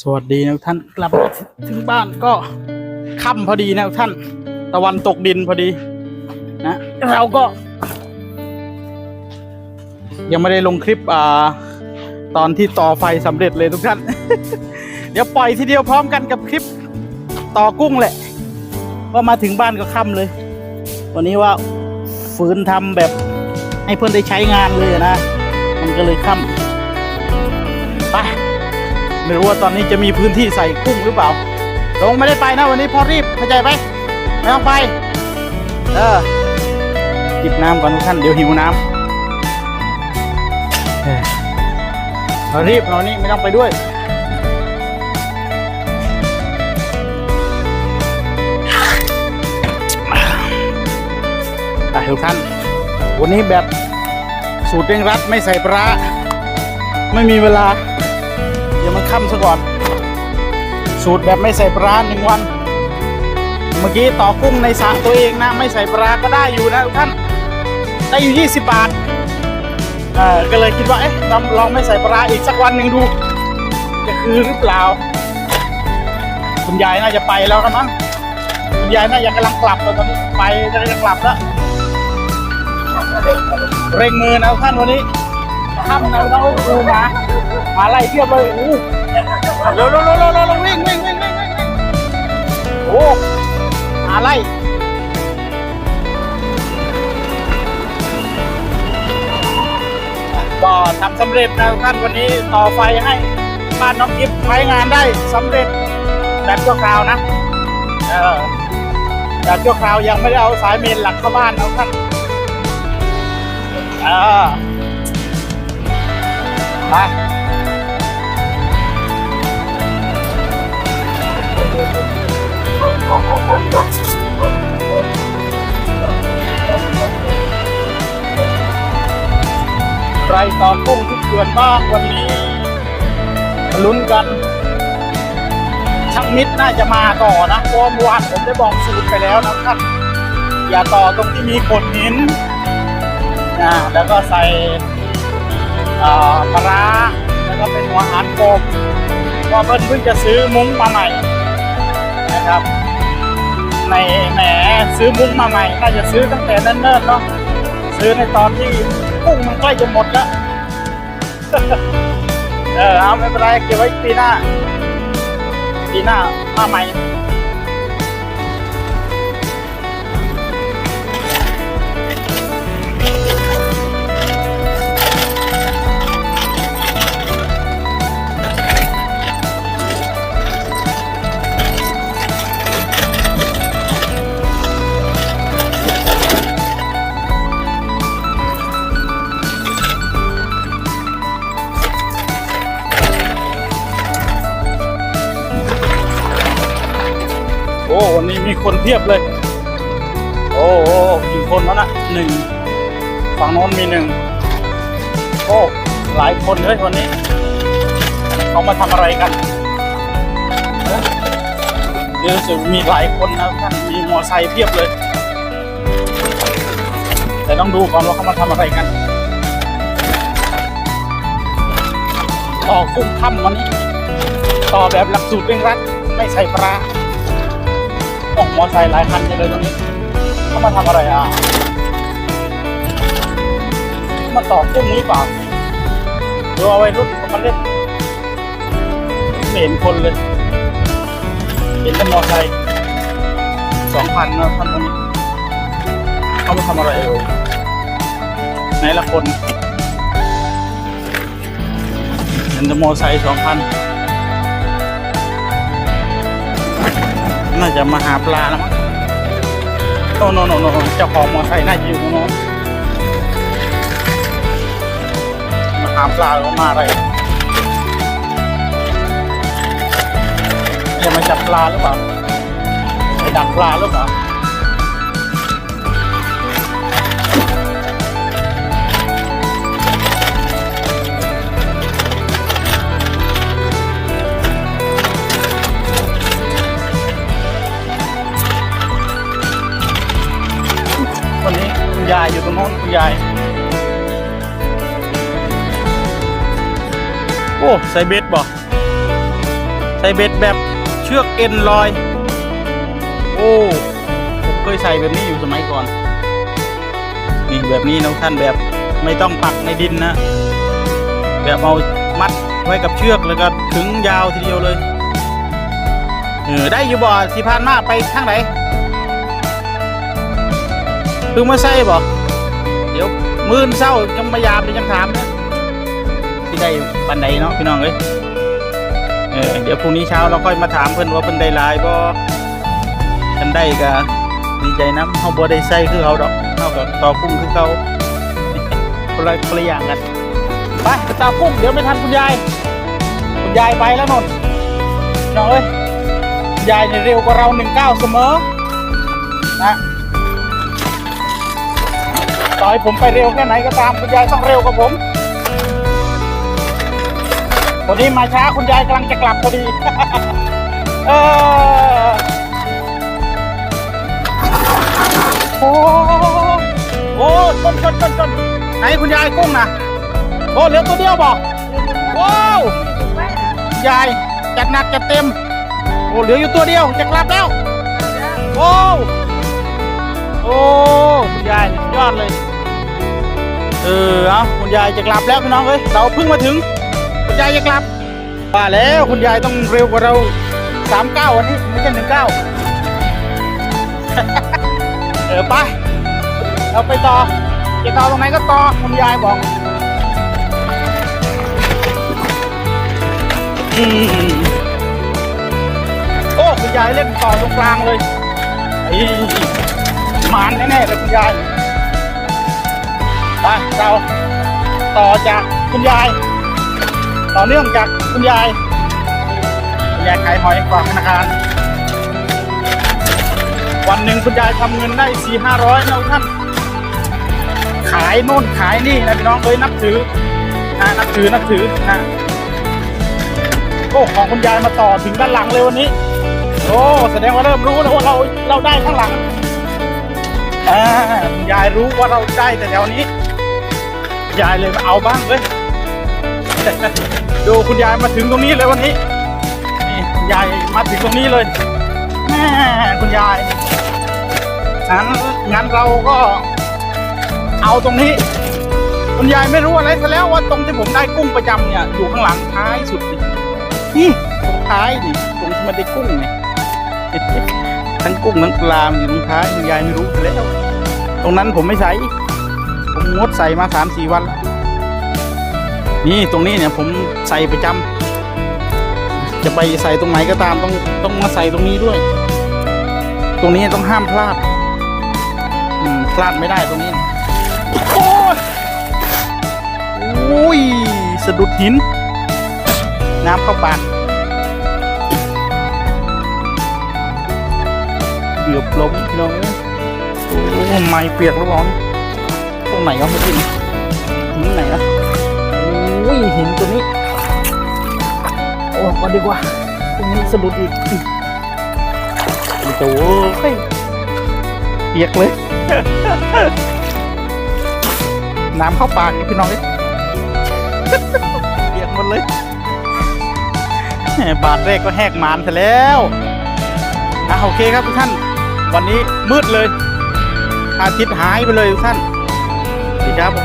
สวัสดีนะท่านกลับมาถึงบ้านก็ค่ำพอดีนะท่าน ตะวันตกดินพอดี นะ เราก็ ยังไม่ได้ลงคลิปอ่าตอนที่ต่อไฟสำเร็จเลยทุกท่าน เดี๋ยวปล่อยทีเดียวพร้อมกันกับคลิปต่อกุ้งแหละว่ามาถึงบ้านก็ค่ำเลย วันนี้ว่าฝืนทำแบบให้เพื่อนได้ใช้งานเลยนะ มันก็เลยค่ำ ไม่รู้ว่าตอนนี้จะมีพื้นที่ใส่กุ้งหรือเปล่าลงไม่ได้ไปนะวันนี้พอรีบเข้าใจไหมไม่ต้องไปเออจิบน้ำก่อนทุกท่านเดี๋ยวหิวน้ำเรารีบเรานี่ไม่ต้องไปด้วยไปทุกท่าน วันนี้แบบสูตรเร่งรัดไม่ใส่ปลาไม่มีเวลา ดี๋ยวมันค่ำซะก่อน สูตรแบบไม่ใส่ปลาหนึ่งวัน เมื่อกี้ต่อกุ้งในสระตัวเองนะ ไม่ใส่ปลาก็ได้อยู่นะทุกท่าน ได้อยู่ 20 บาทเออก็เลยคิดว่า เอ๊ะลองลองไม่ใส่ปลาอีกสักวันหนึ่งดู จะคือหรือเปล่า คุณยายน่าจะไปแล้วนะมั้ง คุณยายน่าจะกำลังกลับแล้วตอนนี้ไปจะจะกลับแล้ว เร่งมือนะท่านวันนี้ ค่ำนะต้องดูมามาไล่เทียบเลยโอ้โหเร็วเร็วเร็วเร็วเร็วิ่งวิ่งวิ่งวิ่งวิ่งโอ้มาไล่ก็ทำสำเร็จนะท่านวันนี้ต่อไฟให้บ้านน้องกิฟต์ใช้งานได้สำเร็จแบบชั่วคราวนะเออแบบชั่วคราวยังไม่ได้เอาสายเมนหลักเข้าบ้านนะท่านเออ ไปใครต่อกุ้งทุกเดือนบ้างวันนี้ลุ้นกันช่างมิตรน่าจะมาต่อนะเพราะเมื่อวานผมได้บอกสูตรไปแล้วนะท่านอย่าต่อตรงที่มีขดหินนะแล้วก็ใส่ ปลาแล้วก็เป็นหัวอาหารกบเพราะเพิ่นเพิ่งจะซื้อมุ้งมาใหม่นะครับในแหมซื้อมุ้งมาใหม่น่าจะซื้อตั้งแต่เนิ่นๆเนาะซื้อในตอนที่กุ้งมันใกล้จะหมดแล้วเออเอาไม่เป็นไรเก็บไว้ปีหน้าปีหน้ามาใหม่ คนเพียบเลย โอ้โอ้กี่คนวะนะหนึ่งฝั่งโน้นมีหนึ่งโอ้หลายคนเลยวันนี้เขามาทำอะไรกันเดี๋ยวรู้สึกมีหลายคนนะท่านมีมอไซค์เพียบเลย แต่ต้องดูก่อนว่าเขามาทำอะไรกันต่อกุ้งค่ำวันนี้ ต่อแบบหลักสูตรเร่งรัด ไม่ใส่ปลา โอ้มอไซค์หลายคันเลยตรงนี้เขามาทำอะไรอะมาต่อกุ้งหรือเปล่าหรือเอาไว้รุ่นเขามาเล่นไม่เห็นคนเลย เห็นแต่มอไซค์สองพันนะท่านตรงนี้เขามาทำอะไรเอ่ยไหนละคนเห็นแต่มอไซค์สองพัน น่าจะมาหาปลาแล้วมั้งโน่นโน่นโน่นเจ้าของมอไซค์น่าจะอยู่ตรงโน้นมาหาปลาหรือว่ามาอะไรจะมาจับปลาหรือเปล่าไปดักปลาหรือเปล่า อยู่โอ้ ใส่เบ็ดบ่ใส่เบ็ดแบบเชือกเอ็นลอย โอ้ ผมเคยใส่แบบนี้อยู่สมัยก่อนนี่แบบนี้นะท่านแบบไม่ต้องปักในดินนะ แบบเอามัดไว้กับเชือกแล้วก็ถึงยาวทีเดียวเลยเออได้อยู่บ่สิพานมาไปทางไหนเพิ่งมาใส่บ่ มื่นเศร้ายังมายามเดี๋ยวยังถามนะที่ได้ปันใดเนาะพี่น้องเอ้ยเออเดี๋ยวพรุ่งนี้เช้าเราค่อยมาถามเพิ่อนว่าเพิ่นได้ลายบ่กันได้ก็ดีใจน้ำเฮาบ่ได้ใส่คือเขาดอกเฮากับต่อกุ้งคือเขาคนละคนละอย่างกันไปไปตากุ้งเดี๋ยวไม่ทันคุณยายคุณยายไปแล้วนนท์น้องเอ้ยยายเนี่ยเร็วกว่าเราหนึ่งเก้าเสมอนะ ต่อให้ผมไปเร็วแค่ไหนก็ตามคุณยายต้องเร็วกว่าผมวันนี้มาช้าคุณยายกำลังจะกลับพอดีเออโอ้โอ้ชนชนชนชนไหนคุณยายกุ้งนะโอ้เหลือตัวเดียวบอกว้าวคุณยายจัดหนักจัดเต็ม โอ้เหลืออยู่ตัวเดียวจะกลับแล้ว โอ้ โอ้คุณยายยอดเลย เออเอาคุณยายจะกลับแล้วพี่น้องเอ้ยเราเพิ่งมาถึง คุณยายจะกลับว่าแล้วคุณยายต้องเร็วกว่าเราสามเก้าวันนี้ไม่ใช่หนึ่งเก้าเออไปเราไปต่อจะต่อตรงไหนก็ต่อคุณยายบอกอืมโอ้คุณยายเล่นต่อตรงกลางเลยมานแน่ๆเลยคุณยาย ไปเราต่อจากคุณยาย ต่อเนื่องจากคุณยายคุณยายขายหอยฝากธนาคาร วันหนึ่งคุณยายทำเงินได้สี่ห้าร้อยนะท่านขายโน่นขายนี่นะพี่น้องเอ้ยนับถือนะนับถือนับถือนะโอ้ของคุณยายมาต่อถึงด้านหลังเลยวันนี้ โอ้แสดงว่าเริ่มรู้แล้วว่าเราเราได้ข้างหลังอ่าคุณยายรู้ว่าเราได้แต่แถวนี้ ยายเลยมาเอาบ้างเลยดูคุณยายมาถึงตรงนี้เลยวันนี้นี่คุณยายมาถึงตรงนี้เลยแม่คุณยายงั้นงั้นเราก็เอาตรงนี้ คุณยายไม่รู้อะไรซะแล้วว่าตรงที่ผมได้กุ้งประจำเนี่ยอยู่ข้างหลังท้ายสุดนี่นี่ตรงท้ายนี่ตรงที่มันได้กุ้งนี่ทั้งกุ้งทั้งปลาอยู่ตรงท้ายคุณยายไม่รู้ซะแล้ว ตรงนั้นผมไม่ใส่ ผมงดใส่มาสามสี่วันแล้วนี่ตรงนี้เนี่ยผมใส่ประจำจะไปใส่ตรงไหนก็ตามต้องต้องมาใส่ตรงนี้ด้วย ตรงนี้ต้องห้ามพลาดพลาดไม่ได้ตรงนี้ โอ้ยโอ้ยสะดุดหิน น้ำเข้าปากเกือบล้มพี่น้องโอ้ไม่เปียกแล้วร้อน รงไหนก็ไม่กินหินไหนอะโอ้ยหินตัวนี้โอ้มาดีกว่าตรงนี้สะดุดอีกโอ้โหเฮ้ยเปียกเลย น้ำเข้าปากนี่พี่น้องเอ้ยเปียกหมดเลยบาทแรกก็แหกมานซะแล้วอะโอเคครับทุกท่าน วันนี้มืดเลย อาทิตย์หายไปเลยทุกท่าน สวัสดีครับผม